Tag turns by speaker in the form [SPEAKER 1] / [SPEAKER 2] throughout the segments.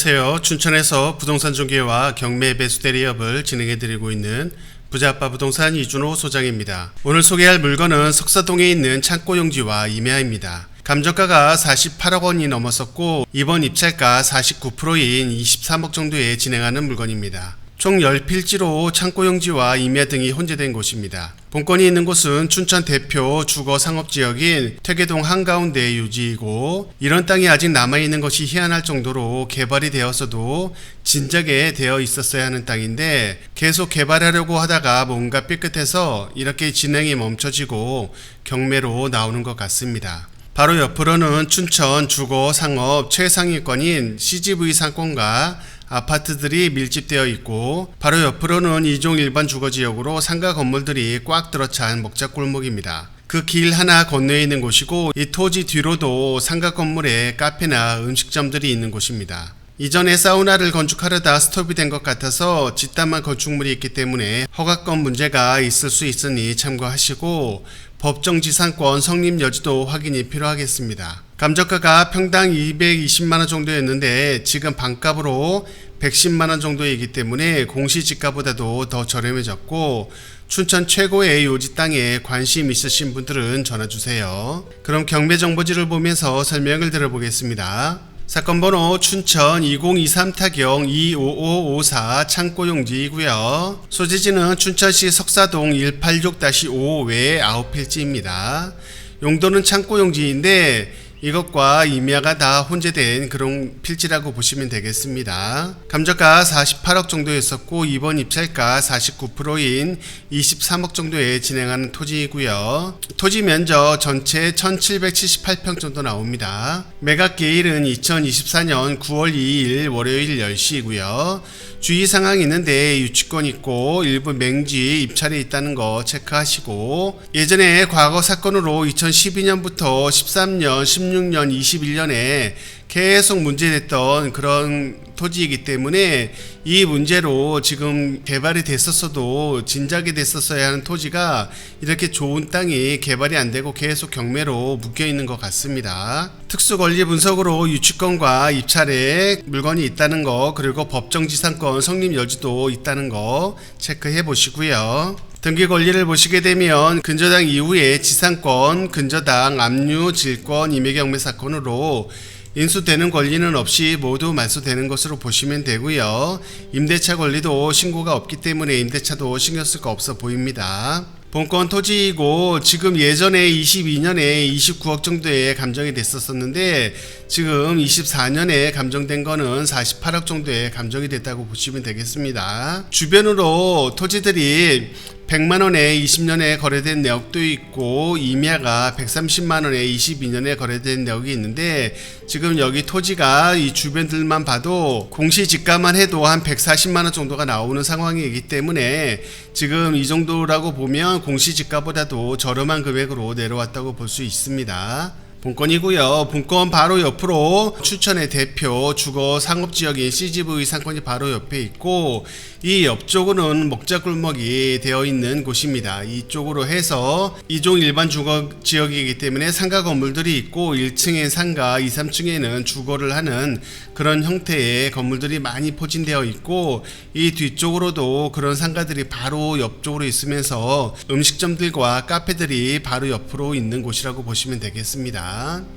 [SPEAKER 1] 안녕하세요. 춘천에서 부동산 중개와 경매 배수 대리업을 진행해 드리고 있는 부자아빠 부동산 이준호 소장입니다. 오늘 소개할 물건은 석사동에 있는 창고용지와 임야입니다. 감정가가 48억 원이 넘었었고 이번 입찰가 49%인 23억 정도에 진행하는 물건입니다. 총 10필지로 창고용지와 임야 등이 혼재된 곳입니다. 본건이 있는 곳은 춘천 대표 주거 상업지역인 퇴계동 한가운데 유지이고 이런 땅이 아직 남아있는 것이 희한할 정도로 개발이 되었어도 진작에 되어 있었어야 하는 땅인데 계속 개발하려고 하다가 뭔가 삐끗해서 이렇게 진행이 멈춰지고 경매로 나오는 것 같습니다. 바로 옆으로는 춘천 주거 상업 최상위권인 CGV 상권과 아파트들이 밀집되어 있고 바로 옆으로는 이종 일반 주거 지역으로 상가 건물들이 꽉 들어찬 먹자 골목입니다. 그 길 하나 건너에 있는 곳이고 이 토지 뒤로도 상가 건물에 카페나 음식점들이 있는 곳입니다. 이전에 사우나를 건축하려다 스톱이 된 것 같아서 집단만 건축물이 있기 때문에 허가권 문제가 있을 수 있으니 참고하시고 법정지상권 성립 여지도 확인이 필요하겠습니다. 감정가가 평당 220만원 정도였는데 지금 반값으로 110만원 정도이기 때문에 공시지가보다도 더 저렴해졌고 춘천 최고의 요지 땅에 관심 있으신 분들은 전화주세요. 그럼 경매정보지를 보면서 설명을 들어보겠습니다. 사건 번호 춘천 2023 타경 25554 창고용지이고요. 소재지는 춘천시 석사동 186-5외 9필지입니다. 용도는 창고용지인데 이것과 임야가 다 혼재된 그런 필지라고 보시면 되겠습니다. 감정가 48억 정도였었고 이번 입찰가 49%인 23억 정도에 진행하는 토지이고요. 토지 면적 전체 1778평 정도 나옵니다. 매각 기일은 2024년 9월 2일 월요일 10시이고요. 주의 상황이 있는데 유치권 있고 일부 맹지 입찰이 있다는 거 체크하시고 예전에 과거 사건으로 2012년부터 13년, 16 년, 21년에 계속 문제됐던 그런 토지이기 때문에 이 문제로 지금 개발이 됐었어도 진작에 됐었어야 하는 토지가 이렇게 좋은 땅이 개발이 안 되고 계속 경매로 묶여 있는 것 같습니다. 특수 권리 분석으로 유치권과 입찰에 물건이 있다는 거 그리고 법정지상권 성립 여지도 있다는 거 체크해 보시고요. 등기 권리를 보시게 되면 근저당 이후에 지상권, 근저당, 압류, 질권, 임의경매 사건으로 인수되는 권리는 없이 모두 말소되는 것으로 보시면 되고요. 임대차 권리도 신고가 없기 때문에 임대차도 신경 쓸 거 없어 보입니다. 본건 토지이고 지금 예전에 22년에 29억 정도에 감정이 됐었었는데 지금 24년에 감정된 거는 48억 정도에 감정이 됐다고 보시면 되겠습니다. 주변으로 토지들이 100만 원에 20년에 거래된 내역도 있고 임야가 130만 원에 22년에 거래된 내역이 있는데 지금 여기 토지가 이 주변들만 봐도 공시지가만 해도 한 140만 원 정도가 나오는 상황이기 때문에 지금 이 정도라고 보면 공시지가보다도 저렴한 금액으로 내려왔다고 볼 수 있습니다. 본건이고요. 본건 바로 옆으로 추천의 대표 주거 상업 지역인 CGV 상권이 바로 옆에 있고 이 옆쪽으로는 먹자골목이 되어 있는 곳입니다. 이쪽으로 해서 이종 일반 주거 지역이기 때문에 상가 건물들이 있고 1층에 상가, 2, 3층에는 주거를 하는 그런 형태의 건물들이 많이 포진되어 있고 이 뒤쪽으로도 그런 상가들이 바로 옆쪽으로 있으면서 음식점들과 카페들이 바로 옆으로 있는 곳이라고 보시면 되겠습니다.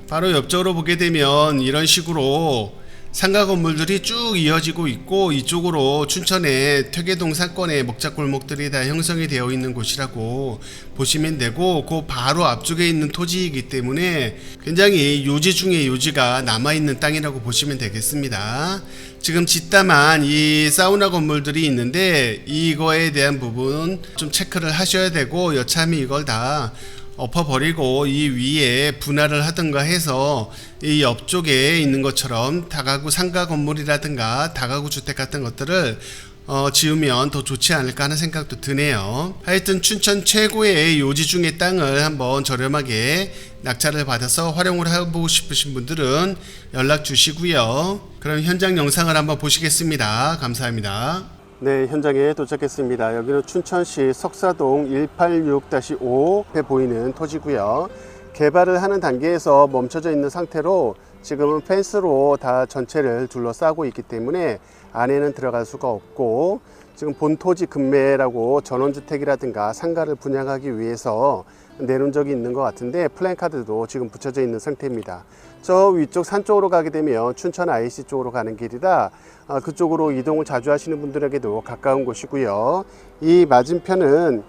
[SPEAKER 1] 바로 옆쪽으로 보게 되면 이런 식으로 상가 건물들이 쭉 이어지고 있고 이쪽으로 춘천의 퇴계동 상권의 먹자골목들이 다 형성이 되어 있는 곳이라고 보시면 되고 그 바로 앞쪽에 있는 토지이기 때문에 굉장히 요지 중에 요지가 남아있는 땅이라고 보시면 되겠습니다. 지금 짓담한 이 사우나 건물들이 있는데 이거에 대한 부분 좀 체크를 하셔야 되고 여차하면 이걸 다 엎어버리고 이 위에 분할을 하든가 해서 이 옆쪽에 있는 것처럼 다가구 상가 건물이라든가 다가구 주택 같은 것들을 어, 지으면 더 좋지 않을까 하는 생각도 드네요. 하여튼 춘천 최고의 요지 중의 땅을 한번 저렴하게 낙찰을 받아서 활용을 해보고 싶으신 분들은 연락 주시고요. 그럼 현장 영상을 한번 보시겠습니다. 감사합니다. 네, 현장에 도착했습니다. 여기는 춘천시 석사동 186-5에 보이는 토지고요. 개발을 하는 단계에서 멈춰져 있는 상태로 지금은 펜스로 다 전체를 둘러싸고 있기 때문에 안에는 들어갈 수가 없고 지금 본토지 급매라고 전원주택이라든가 상가를 분양하기 위해서 내놓은 적이 있는 것 같은데 플랜카드도 지금 붙여져 있는 상태입니다. 저 위쪽 산 쪽으로 가게 되면 춘천 IC 쪽으로 가는 길이라 아, 그쪽으로 이동을 자주 하시는 분들에게도 가까운 곳이고요. 이 맞은편은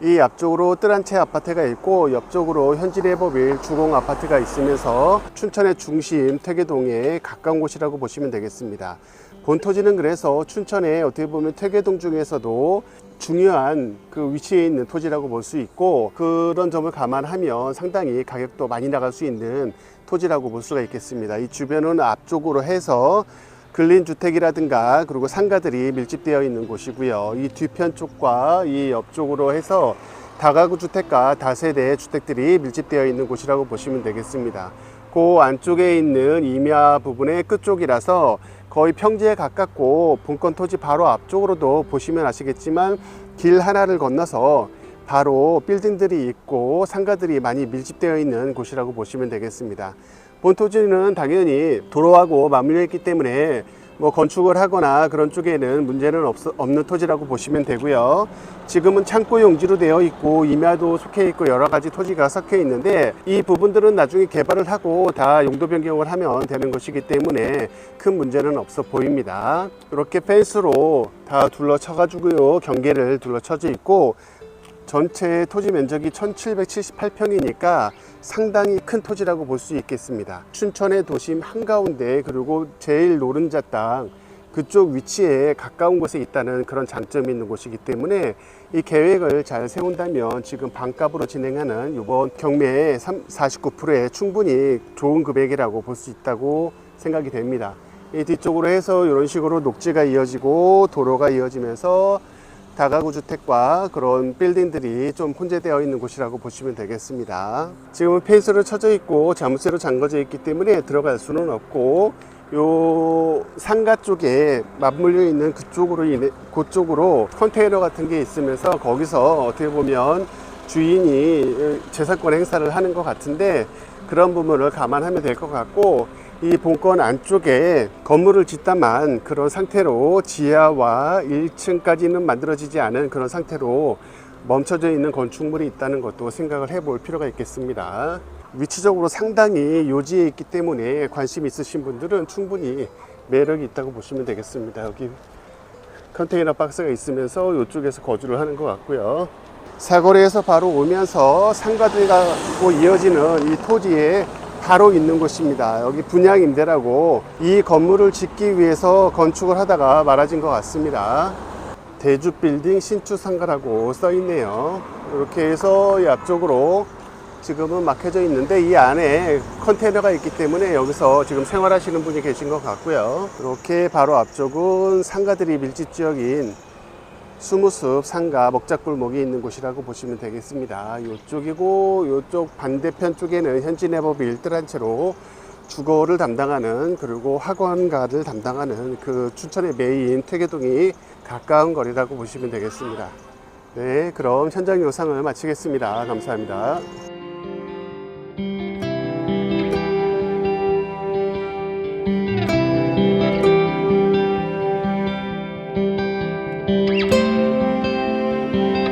[SPEAKER 1] 이 앞쪽으로 뜰한채 아파트가 있고 옆쪽으로 현지레버빌 주공 아파트가 있으면서 춘천의 중심 퇴계동에 가까운 곳이라고 보시면 되겠습니다. 본토지는 그래서 춘천에 어떻게 보면 퇴계동 중에서도 중요한 그 위치에 있는 토지라고 볼 수 있고 그런 점을 감안하면 상당히 가격도 많이 나갈 수 있는 토지라고 볼 수가 있겠습니다. 이 주변은 앞쪽으로 해서 근린 주택이라든가 그리고 상가들이 밀집되어 있는 곳이고요. 이 뒤편 쪽과 이 옆쪽으로 해서 다가구 주택과 다세대 주택들이 밀집되어 있는 곳이라고 보시면 되겠습니다. 그 안쪽에 있는 임야 부분의 끝쪽이라서 거의 평지에 가깝고 본건 토지 바로 앞쪽으로도 보시면 아시겠지만 길 하나를 건너서 바로 빌딩들이 있고 상가들이 많이 밀집되어 있는 곳이라고 보시면 되겠습니다. 본토지는 당연히 도로하고 맞물려 있기 때문에 뭐 건축을 하거나 그런 쪽에는 문제는 없, 없는 토지라고 보시면 되고요. 지금은 창고 용지로 되어 있고 임야도 속해 있고 여러 가지 토지가 섞여 있는데 이 부분들은 나중에 개발을 하고 다 용도 변경을 하면 되는 것이기 때문에 큰 문제는 없어 보입니다. 이렇게 펜스로 다 둘러쳐 가지고요. 경계를 둘러쳐져 있고 전체 토지 면적이 1778평이니까 상당히 큰 토지라고 볼 수 있겠습니다. 춘천의 도심 한가운데 그리고 제일 노른자 땅 그쪽 위치에 가까운 곳에 있다는 그런 장점이 있는 곳이기 때문에 이 계획을 잘 세운다면 지금 반값으로 진행하는 이번 경매의 49%에 충분히 좋은 금액이라고 볼 수 있다고 생각이 됩니다. 이 뒤쪽으로 해서 이런 식으로 녹지가 이어지고 도로가 이어지면서 다가구 주택과 그런 빌딩들이 좀 혼재되어 있는 곳이라고 보시면 되겠습니다. 지금은 펜스로 쳐져 있고 자물쇠로 잠궈져 있기 때문에 들어갈 수는 없고 요 상가 쪽에 맞물려 있는 그쪽으로 인해 그쪽으로 컨테이너 같은 게 있으면서 거기서 어떻게 보면 주인이 재산권 행사를 하는 것 같은데 그런 부분을 감안하면 될 것 같고 이 본건 안쪽에 건물을 짓다만 그런 상태로 지하와 1층까지는 만들어지지 않은 그런 상태로 멈춰져 있는 건축물이 있다는 것도 생각을 해볼 필요가 있겠습니다. 위치적으로 상당히 요지에 있기 때문에 관심 있으신 분들은 충분히 매력이 있다고 보시면 되겠습니다. 여기 컨테이너 박스가 있으면서 이쪽에서 거주를 하는 것 같고요. 사거리에서 바로 오면서 상가들하고 이어지는 이 토지에 바로 있는 곳입니다. 여기 분양 임대라고 이 건물을 짓기 위해서 건축을 하다가 말아진 것 같습니다. 대주 빌딩 신축 상가라고 써 있네요. 이렇게 해서 이 앞쪽으로 지금은 막혀져 있는데 이 안에 컨테이너가 있기 때문에 여기서 지금 생활하시는 분이 계신 것 같고요. 이렇게 바로 앞쪽은 상가들이 밀집 지역인 수무숲 상가 먹자골목이 있는 곳이라고 보시면 되겠습니다. 이쪽이고 이쪽 반대편 쪽에는 현진해법이 일들한 채로 주거를 담당하는 그리고 학원가를 담당하는 그 춘천의 메인 퇴계동이 가까운 거리라고 보시면 되겠습니다. 네, 그럼 현장 영상을 마치겠습니다. 감사합니다. Thank you.